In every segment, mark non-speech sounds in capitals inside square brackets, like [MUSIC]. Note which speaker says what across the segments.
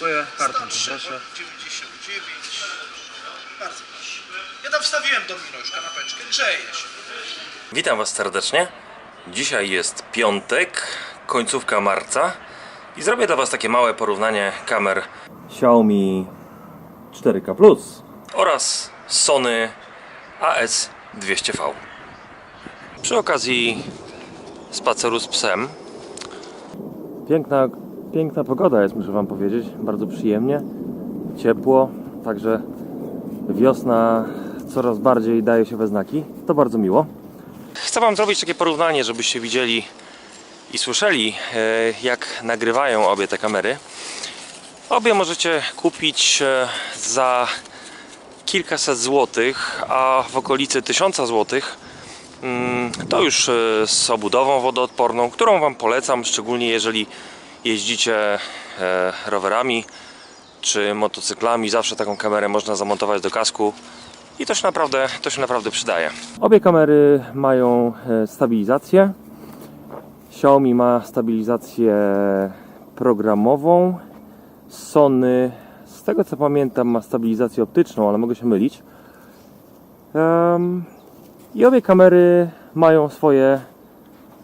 Speaker 1: Dziękuję. Kartą
Speaker 2: 103
Speaker 1: poproszę.
Speaker 2: 99. Bardzo proszę. Ja tam wstawiłem Domino już kanapeczkę, grzeje się.
Speaker 3: Witam Was serdecznie. Dzisiaj jest piątek, końcówka marca i zrobię dla Was takie małe porównanie kamer
Speaker 4: Xiaomi 4K Plus.
Speaker 3: oraz Sony AS200V. Przy okazji spaceru z psem
Speaker 4: Piękna, piękna pogoda jest, muszę Wam powiedzieć. Bardzo przyjemnie, ciepło, także wiosna coraz bardziej daje się we znaki. To bardzo miło.
Speaker 3: chcę Wam zrobić takie porównanie, żebyście widzieli i słyszeli, e, jak nagrywają obie te kamery. Obie możecie kupić e, za kilkaset złotych, a w okolicy tysiąca złotych mm, to już e, z obudową wodoodporną, którą Wam polecam, szczególnie jeżeli jeździcie e, rowerami czy motocyklami. Zawsze taką kamerę można zamontować do kasku i to się naprawdę, to się naprawdę przydaje.
Speaker 4: Obie kamery mają e, stabilizację. Xiaomi ma stabilizację programową. Sony, z tego co pamiętam, ma stabilizację optyczną, ale mogę się mylić. Em, I obie kamery mają swoje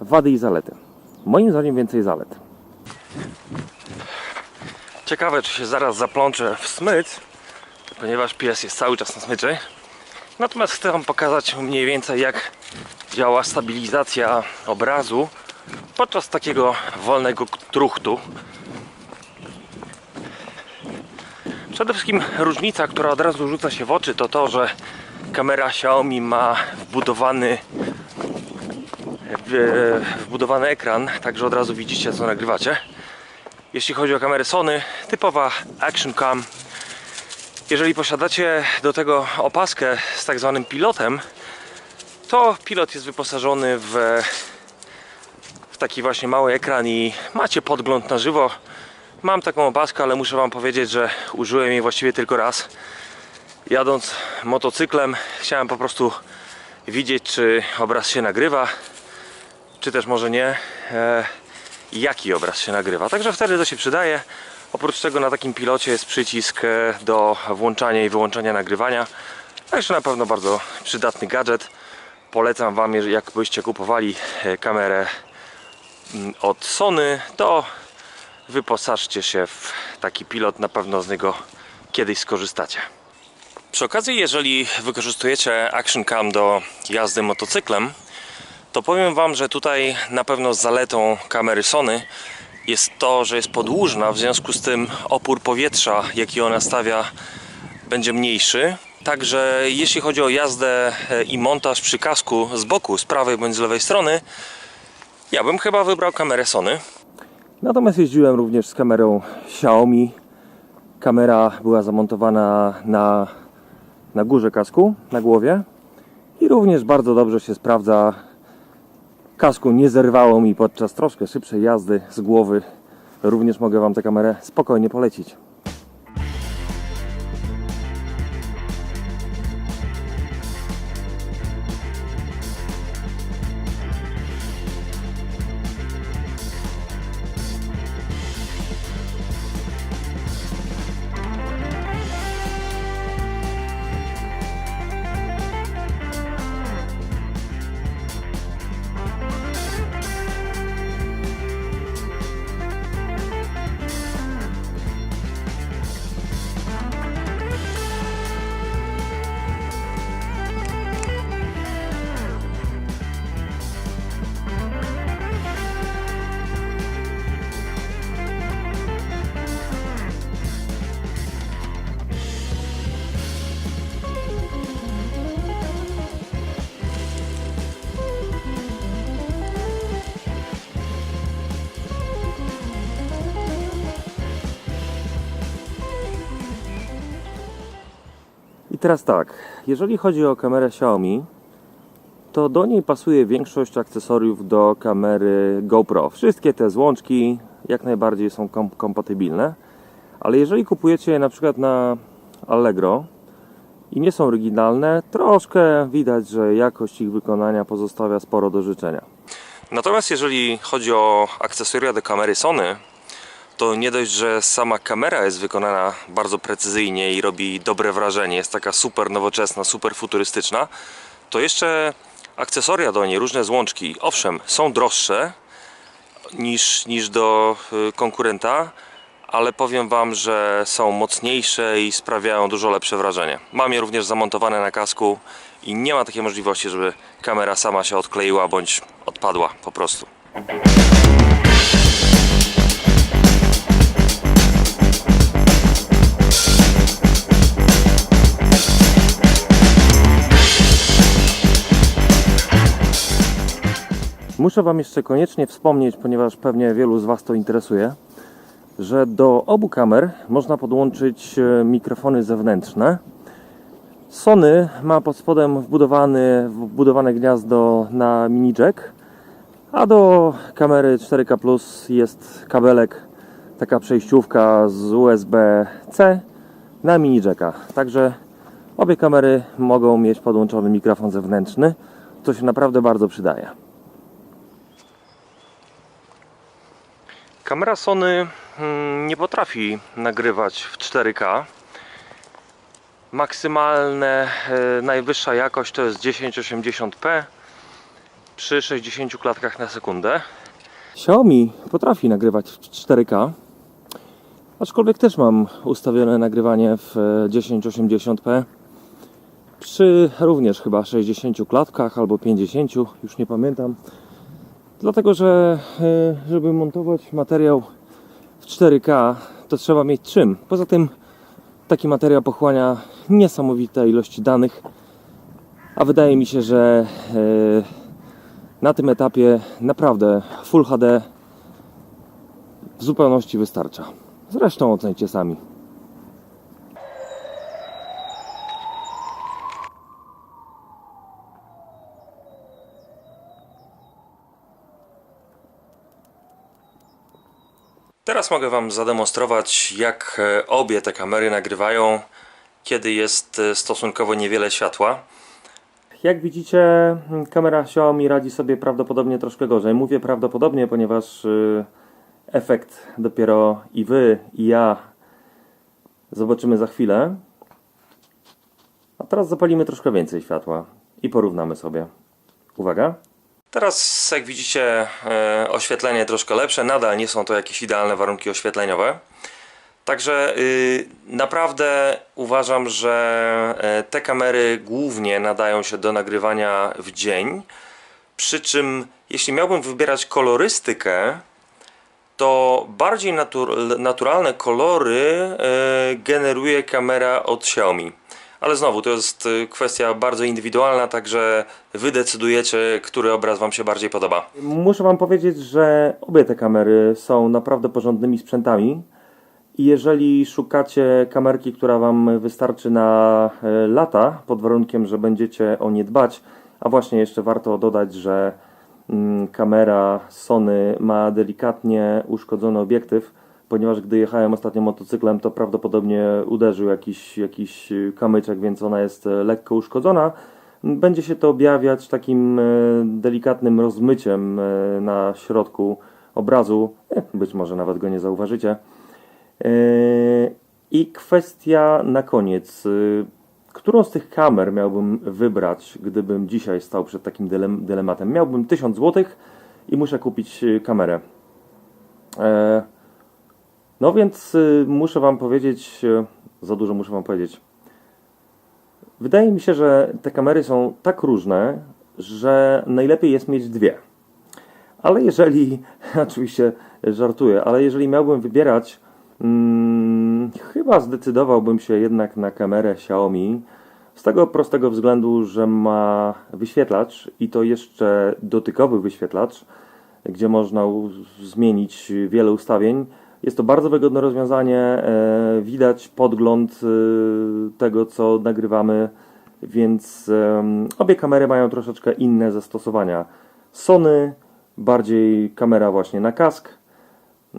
Speaker 4: wady i zalety. Moim zdaniem więcej zalet.
Speaker 3: Ciekawe, czy się zaraz zaplączę w smyc, ponieważ pies jest cały czas na smyczy. Natomiast chcę Wam pokazać mniej więcej, jak działa stabilizacja obrazu podczas takiego wolnego truchtu. Przede wszystkim różnica, która od razu rzuca się w oczy, to to, że kamera Xiaomi ma wbudowany w- wbudowany ekran, także od razu widzicie, co nagrywacie. Jeśli chodzi o kamerę Sony, typowa Action Cam. Jeżeli posiadacie do tego opaskę z tak zwanym pilotem, to pilot jest wyposażony w, w taki właśnie mały ekran i macie podgląd na żywo. Mam taką opaskę, ale muszę Wam powiedzieć, że użyłem jej właściwie tylko raz. Jadąc motocyklem, chciałem po prostu widzieć, czy obraz się nagrywa, czy też może nie. Jaki obraz się nagrywa. Także wtedy to się przydaje. Oprócz tego na takim pilocie jest przycisk e, do włączania i wyłączania nagrywania. Także na pewno bardzo przydatny gadżet. Polecam Wam, jakbyście kupowali e, kamerę mm, od Sony, to wyposażcie się w taki pilot. Na pewno z niego kiedyś skorzystacie. Przy okazji, jeżeli wykorzystujecie Action Cam do jazdy motocyklem, to powiem Wam, że tutaj na pewno zaletą kamery Sony jest to, że jest podłużna, w związku z tym opór powietrza, jaki ona stawia, będzie mniejszy. Także jeśli chodzi o jazdę e, i montaż przy kasku z boku, z prawej bądź z lewej strony, ja bym chyba wybrał kamerę Sony.
Speaker 4: Natomiast jeździłem również z kamerą Xiaomi. Kamera była zamontowana na, na górze kasku, na głowie. I również bardzo dobrze się sprawdza. Kasku nie zerwało mi podczas troszkę szybszej jazdy z głowy. Również mogę Wam tę kamerę spokojnie polecić. Teraz tak, jeżeli chodzi o kamerę Xiaomi, to do niej pasuje większość akcesoriów do kamery GoPro. Wszystkie te złączki jak najbardziej są kom kompatybilne, ale jeżeli kupujecie je na przykład na Allegro i nie są oryginalne, troszkę widać, że jakość ich wykonania pozostawia sporo do życzenia.
Speaker 3: Natomiast jeżeli chodzi o akcesoria do kamery Sony,
Speaker 5: to nie dość, że sama kamera jest wykonana bardzo precyzyjnie i robi dobre wrażenie, jest taka super nowoczesna, super futurystyczna, to jeszcze akcesoria do niej, różne złączki, owszem, są droższe niż, niż do y, konkurenta, ale powiem Wam, że są mocniejsze i sprawiają dużo lepsze wrażenie. Mam je również zamontowane na kasku i nie ma takiej możliwości, żeby kamera sama się odkleiła bądź odpadła po prostu.
Speaker 3: Muszę Wam jeszcze koniecznie wspomnieć, ponieważ pewnie wielu z Was to interesuje, że do obu kamer można podłączyć e, mikrofony zewnętrzne. Sony ma pod spodem wbudowany, wbudowane gniazdo na mini jack, a do kamery 4K Plus jest kabelek, taka przejściówka z USB-C na mini jacka. Także obie kamery mogą mieć podłączony mikrofon zewnętrzny, co się naprawdę bardzo przydaje.
Speaker 5: Kamera Sony mm, nie potrafi nagrywać w 4K. Maksymalne, e, najwyższa jakość to jest 1080p przy 60 klatkach na sekundę.
Speaker 3: Xiaomi potrafi nagrywać w 4K, aczkolwiek też mam ustawione nagrywanie w e, 1080p przy również chyba 60 klatkach albo 50, już nie pamiętam. Dlatego, że e, żeby montować materiał w 4K, to trzeba mieć czym. Poza tym taki materiał pochłania niesamowite ilości danych, a wydaje mi się, że e, na tym etapie naprawdę Full HD w zupełności wystarcza. Zresztą ocencie sami.
Speaker 5: Teraz mogę Wam zademonstrować, jak e, obie te kamery nagrywają, kiedy jest e, stosunkowo niewiele światła.
Speaker 3: Jak widzicie, kamera Xiaomi radzi sobie prawdopodobnie troszkę gorzej. Mówię prawdopodobnie, ponieważ y, efekt dopiero i wy, i ja zobaczymy za chwilę. A teraz zapalimy troszkę więcej światła i porównamy sobie. Uwaga.
Speaker 5: Teraz, jak widzicie, e, oświetlenie troszkę lepsze. Nadal nie są to jakieś idealne warunki oświetleniowe. Także y, naprawdę uważam, że e, te kamery głównie nadają się do nagrywania w dzień. Przy czym, jeśli miałbym wybierać kolorystykę, to bardziej natur naturalne kolory e, generuje kamera od Xiaomi. Ale znowu, to jest y, kwestia bardzo indywidualna, także wy decydujecie, który obraz Wam się bardziej podoba.
Speaker 3: Muszę Wam powiedzieć, że obie te kamery są naprawdę porządnymi sprzętami. I jeżeli szukacie kamerki, która Wam wystarczy na e, lata, pod warunkiem, że będziecie o nie dbać, a właśnie jeszcze warto dodać, że mm, kamera Sony ma delikatnie uszkodzony obiektyw, ponieważ gdy jechałem ostatnio motocyklem, to prawdopodobnie uderzył jakiś, jakiś kamyczek, więc ona jest e, lekko uszkodzona. Będzie się to objawiać takim e, delikatnym rozmyciem e, na środku obrazu. Być może nawet go nie zauważycie. I kwestia na koniec. Którą z tych kamer miałbym wybrać, gdybym dzisiaj stał przed takim dylem- dylematem? Miałbym 1000 zł i muszę kupić kamerę. No więc e, muszę Wam powiedzieć, e, za dużo muszę Wam powiedzieć. Wydaje mi się, że te kamery są tak różne, że najlepiej jest mieć dwie. Ale jeżeli, [LAUGHS] oczywiście żartuję, ale jeżeli miałbym wybierać, mm, chyba zdecydowałbym się jednak na kamerę Xiaomi. Z tego prostego względu, że ma wyświetlacz i to jeszcze dotykowy wyświetlacz, gdzie można zmienić wiele ustawień. Jest to bardzo wygodne rozwiązanie. e, Widać podgląd e, tego, co nagrywamy, więc obie kamery mają troszeczkę inne zastosowania. Sony bardziej kamera właśnie na kask,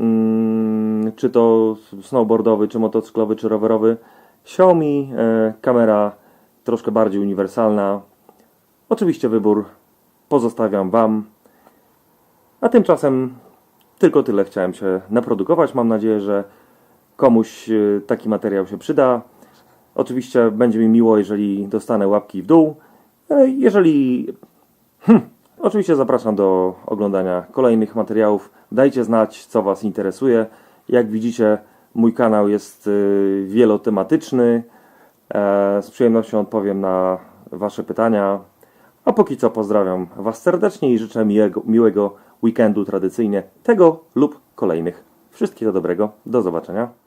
Speaker 3: mm, czy to snowboardowy, czy motocyklowy, czy rowerowy. Xiaomi e, kamera troszkę bardziej uniwersalna. Oczywiście wybór pozostawiam Wam. A tymczasem Tylko tyle chciałem się naprodukować. Mam nadzieję, że komuś e, taki materiał się przyda. Oczywiście będzie mi miło, jeżeli dostanę łapki w dół. E, Jeżeli. Hm, oczywiście zapraszam do oglądania kolejnych materiałów. Dajcie znać, co Was interesuje. Jak widzicie, mój kanał jest y, wielotematyczny. E, Z przyjemnością odpowiem na Wasze pytania. A póki co pozdrawiam Was serdecznie i życzę miłego, miłego weekendu tradycyjnie tego lub kolejnych. Wszystkiego dobrego. Do zobaczenia.